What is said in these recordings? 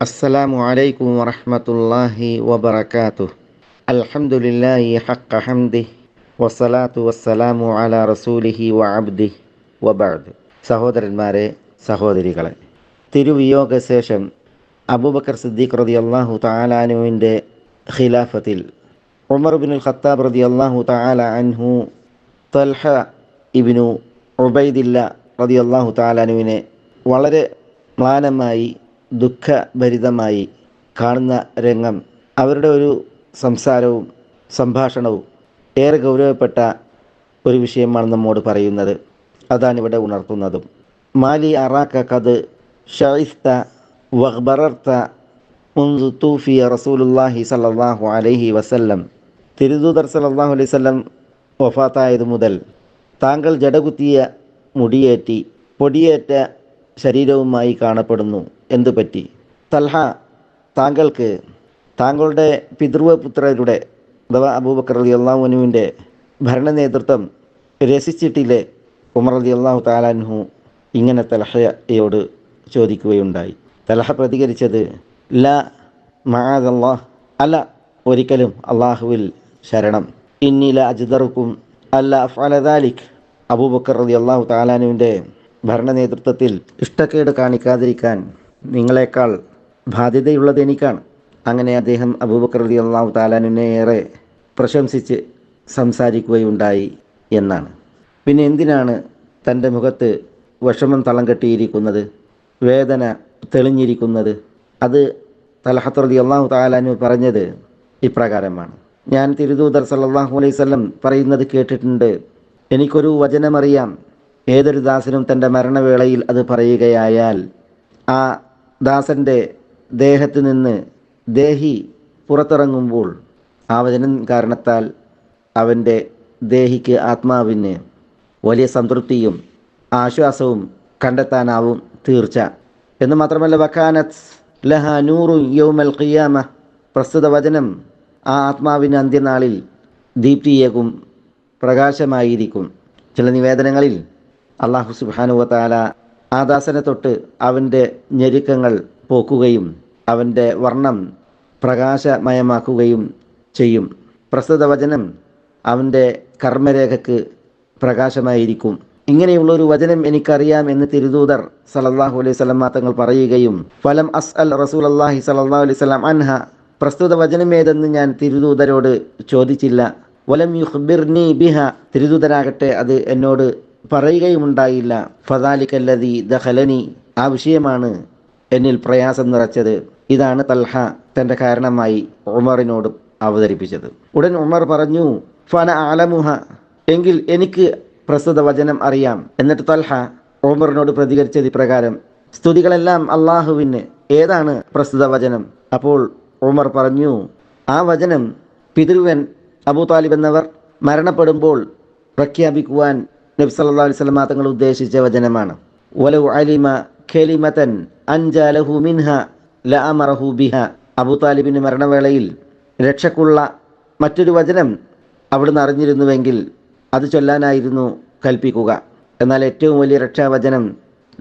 السلام عليكم ورحمة الله وبركاته الحمد لله حق حمده والصلاة والسلام على رسوله وعبده وبعد സഹോദരന്മാരെ സഹോദരികളെ തിരുവിയോഗ ശേഷം അബൂബക്കർ സിദ്ദീഖ് റതി അള്ളാഹു താലാനുവിൻ്റെ ഖിലാഫത്തിൽ ഉമർ ബിൻ ഖത്താബ് റതി അള്ളാഹു താല അൻഹു തൽഹ ഇബിനു ഉബൈദില്ല റതി അള്ളാഹു താലാനുവിനെ വളരെ മ്ലാനമായി ദുഃഖഭരിതമായി കാണുന്ന രംഗം അവരുടെ ഒരു സംസാരവും സംഭാഷണവും ഏറെ ഗൗരവപ്പെട്ട ഒരു വിഷയമാണ് നമ്മോട് പറയുന്നത്. അതാണ് ഇവിടെ ഉണർത്തുന്നതും. മാലി അറാക്ക കത് ഷൈസ്ത വഹ്ബറർത്ത മുൻസു തൂഫിയ റസൂലുല്ലാഹി സല്ലാഹു അലൈഹി വസല്ലം. തിരുദൂതർ സല്ലാഹു അലൈഹി വസല്ലം വഫാത്തായത് മുതൽ താങ്കൾ ജടകുത്തിയ മുടിയേറ്റി പൊടിയേറ്റ ശരീരവുമായി കാണപ്പെടുന്നു. എന്തു പറ്റി? തൽഹ താങ്കൾക്ക് താങ്കളുടെ പിതൃവപുത്രരുടെ അഥവാ അബൂബക്കർ അലി അള്ളാഹുനുവിന്റെ ഭരണ നേതൃത്വം രസിച്ചിട്ടില്ലേ? ഉമർ അലി അള്ളാഹു താലാൻഹു ഇങ്ങനെ തലഹയോട് ചോദിക്കുകയുണ്ടായി. തലഹ പ്രതികരിച്ചത് ല മഹാദല്ലാഹ് അല്ല ഒരിക്കലും അള്ളാഹുവിൽ ശരണം. ഇന്നില അജ്ദറുക്കും അല്ല ഫലദാലിഖ് അബൂബക്കർ അലി അള്ളാഹു താലാനുവിന്റെ ഭരണ നേതൃത്വത്തിൽ ഇഷ്ടക്കേട് കാണിക്കാതിരിക്കാൻ നിങ്ങളെക്കാൾ ബാധ്യതയുള്ളത് എനിക്കാണ്. അങ്ങനെ അദ്ദേഹം അബൂബക്കർ അലി അള്ളാഹു താലാനുവിനെ ഏറെ പ്രശംസിച്ച് സംസാരിക്കുകയുണ്ടായി എന്നാണ്. പിന്നെ എന്തിനാണ് തന്റെ മുഖത്ത് വിഷമം തളം കെട്ടിയിരിക്കുന്നത് വേദന തെളിഞ്ഞിരിക്കുന്നത്? അത് തലഹത്ത് റതി അള്ളാഹു താലാനു പറഞ്ഞത് ഇപ്രകാരമാണ്. ഞാൻ തിരുദൂതർ സല്ലാഹു അലൈഹി സ്വല്ലം പറയുന്നത് കേട്ടിട്ടുണ്ട്. എനിക്കൊരു വചനമറിയാം. ഏതൊരു ദാസനും തന്റെ മരണവേളയിൽ അത് പറയുകയായാൽ ആ ദാസന്റെ ദേഹത്ത് നിന്ന് ദേഹി പുറത്തിറങ്ങുമ്പോൾ ആ വചനം കാരണത്താൽ അവന്റെ ദേഹിക്ക് ആത്മാവിന് വലിയ സംതൃപ്തിയും ആശ്വാസവും കണ്ടെത്താനാവും തീർച്ച. എന്ന് മാത്രമല്ല വക്കാനത്ത് ലഹ നൂറു യൗമൽ ഖിയാമ. പ്രസ്തുത വചനം ആ ആത്മാവിന് അന്ത്യനാളിൽ ദീപ്തിയേകും പ്രകാശമായിരിക്കും. ചില നിവേദനങ്ങളിൽ അള്ളാഹു സുബാനുവത്താല ആ ദാസനെ തൊട്ട് അവന്റെ ഞെരുക്കങ്ങൾ പോക്കുകയും അവന്റെ വർണം പ്രകാശമയമാക്കുകയും ചെയ്യും. പ്രസ്തുത വചനം അവന്റെ കർമ്മരേഖക്ക് പ്രകാശമായിരിക്കും. ഇങ്ങനെയുള്ള ഒരു വചനം എനിക്കറിയാം എന്ന് തിരുദൂതർ സലല്ലാഹു അലൈഹി സ്വലം തങ്ങൾ പറയുകയും ഫലം അസ് അൽ റസൂൽ അള്ളാഹി സലല്ലാ അലൈഹി സ്വലാം അൻഹ. പ്രസ്തുത വചനം ഏതെന്ന് ഞാൻ തിരുദൂതരോട് ചോദിച്ചില്ല. വലം യുഹ്ബിർനി ബിഹ. തിരുദൂതരാകട്ടെ അത് എന്നോട് പറയുകയുമുണ്ടായില്ല. ഫദാലിക്കല്ലതി ദഹലനി ആ വിഷയമാണ് എന്നിൽ പ്രയാസം നിറച്ചത്. ഇതാണ് തൽഹ തന്റെ കാരണമായി ഉമറിനോട് അവതരിപ്പിച്ചത്. ഉടൻ ഉമർ പറഞ്ഞു ഫന ആലമുഹ എങ്കിൽ എനിക്ക് പ്രസ്തുത വചനം അറിയാം. എന്നിട്ട് തൽഹ ഉമറിനോട് പ്രതികരിച്ചത് ഇപ്രകാരം സ്തുതികളെല്ലാം അള്ളാഹുവിന് ഏതാണ് പ്രസ്തുത വചനം? അപ്പോൾ ഉമർ പറഞ്ഞു ആ വചനം പിതൃവൻ അബൂ താലിബ് എന്നവർ മരണപ്പെടുമ്പോൾ പ്രഖ്യാപിക്കുവാൻ നബി സല്ലാ അലൈഹി സ്വലമ തങ്ങൾ ഉദ്ദേശിച്ച വചനമാണ്. വലു അലിമ ഖലിമതൻ അൻജാലഹു മിൻഹ ലഅമറഹു ബിഹ. അബൂ താലിബിന് മരണവേളയിൽ രക്ഷക്കുള്ള മറ്റൊരു വചനം അവിടുന്ന് അറിഞ്ഞിരുന്നുവെങ്കിൽ അത് ചൊല്ലാനായിരുന്നു കൽപ്പിക്കുക. എന്നാൽ ഏറ്റവും വലിയ രക്ഷാവചനം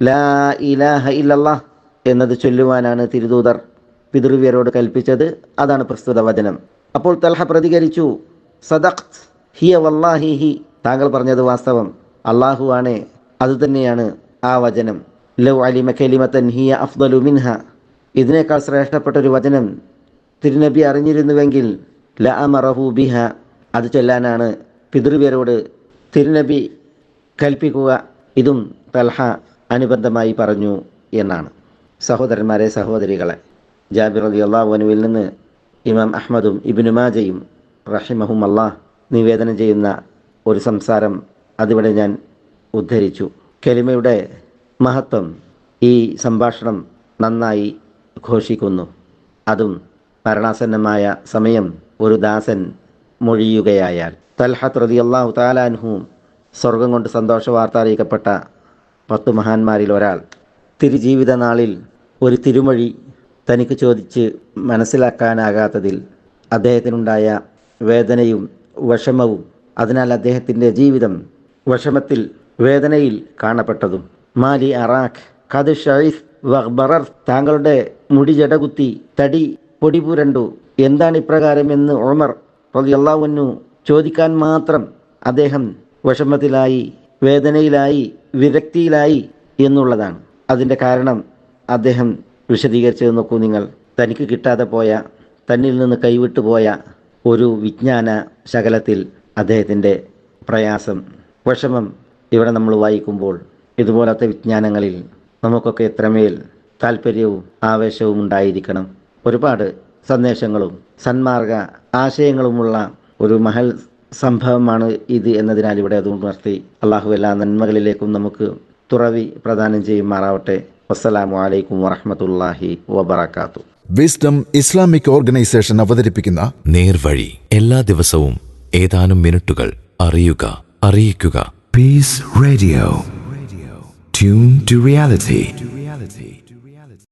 ലാ ഇലാഹ ഇല്ലല്ലാഹ് എന്നത് ചൊല്ലുവാനാണ് തിരുദൂതർ പിതൃവ്യരോട് കൽപ്പിച്ചത്. അതാണ് പ്രസ്തുത വചനം. അപ്പോൾ തൽഹ പ്രതികരിച്ചു സദഖ് ഹിയ വല്ലാഹി ഹി താങ്കൾ പറഞ്ഞത് വാസ്തവം. അള്ളാഹു ആണ് അതുതന്നെയാണ് ആ വചനം. ലൗ അലിമ കലിമത്തൻ ഹിയ അഫ്ദലു മിൻഹ. ഇതിനേക്കാൾ ശ്രേഷ്ഠപ്പെട്ട ഒരു വചനം തിരുനബി അറിഞ്ഞിരുന്നുവെങ്കിൽ ല അമറഹു ബിഹ. അത് ചൊല്ലാനാണ് പിതൃവ്യരോട് തിരുനബി കൽപ്പിക്കുക. ഇതും തൽഹ അനുബന്ധമായി പറഞ്ഞു എന്നാണ്. സഹോദരന്മാരെ സഹോദരികളെ ജാബിർ അലി അള്ളാഹുനുവിൽ നിന്ന് ഇമാം അഹമ്മദും ഇബിനുമാജയും റഹിമഹും അള്ളാഹ് നിവേദനം ചെയ്യുന്ന ഒരു സംസാരം അതിവിടെ ഞാൻ ഉദ്ധരിച്ചു. കെലിമയുടെ മഹത്വം ഈ സംഭാഷണം നന്നായി ഘോഷിക്കുന്നു. അതും മരണാസന്നമായ സമയം ഒരു ദാസൻ മൊഴിയുകയായാൽ. തൽഹത്ത് റതി അള്ളാഹു താലാൻഹു സ്വർഗം കൊണ്ട് സന്തോഷ വാർത്ത അറിയിക്കപ്പെട്ട പത്തു മഹാന്മാരിൽ ഒരാൾ. തിരുജീവിത നാളിൽ ഒരു തിരുമൊഴി തനിക്ക് ചോദിച്ച് മനസ്സിലാക്കാനാകാത്തതിൽ അദ്ദേഹത്തിനുണ്ടായ വേദനയും വിഷമവും. അതിനാൽ അദ്ദേഹത്തിന്റെ ജീവിതം വിഷമത്തിൽ വേദനയിൽ കാണപ്പെട്ടതും. മാലി അറാഖ് ഖദ് ഷൈഫ് വഹ്ബറർ താങ്കളുടെ മുടി ജടകുത്തി തടി പൊടിപുരണ്ടു എന്താണ് ഇപ്രകാരം എന്ന് ഉമർ റളിയല്ലാഹു ചോദിക്കാൻ മാത്രം അദ്ദേഹം വിഷമത്തിലായി വേദനയിലായി വിരക്തിയിലായി എന്നുള്ളതാണ്. അതിന്റെ കാരണം അദ്ദേഹം വിശദീകരിച്ചത് നോക്കൂ നിങ്ങൾ. തനിക്ക് കിട്ടാതെ പോയ തന്നിൽ നിന്ന് കൈവിട്ടു പോയ ഒരു വിജ്ഞാന ശകലത്തിൽ അദ്ദേഹത്തിന്റെ പ്രയാസം. വിഷമം ഇവിടെ നമ്മൾ വായിക്കുമ്പോൾ ഇതുപോലത്തെ വിജ്ഞാനങ്ങളിൽ നമുക്കൊക്കെ എത്രമേൽ താല്പര്യവും ആവേശവും ഉണ്ടായിരിക്കണം. ഒരുപാട് സന്ദേശങ്ങളും സന്മാർഗ ആശയങ്ങളുമുള്ള ഒരു മഹൽ സംഭവമാണ് ഇത് എന്നതിനാൽ ഇവിടെ അത് ഉണർത്തി അള്ളാഹു എല്ലാ നന്മകളിലേക്കും നമുക്ക് തുറവി പ്രദാനം ചെയ്യുമാറാവട്ടെ വസ്സലാമു അലൈക്കും വറഹമത്തല്ലാഹി വബർക്കാത്തു വിസ്ഡം ഇസ്ലാമിക് ഓർഗനൈസേഷൻ അവതരിപ്പിക്കുന്ന നേർവഴി എല്ലാ ദിവസവും ഏതാനും മിനിറ്റുകൾ അറിയുക. അറിയിക്കുക Peace Radio. Tune to reality.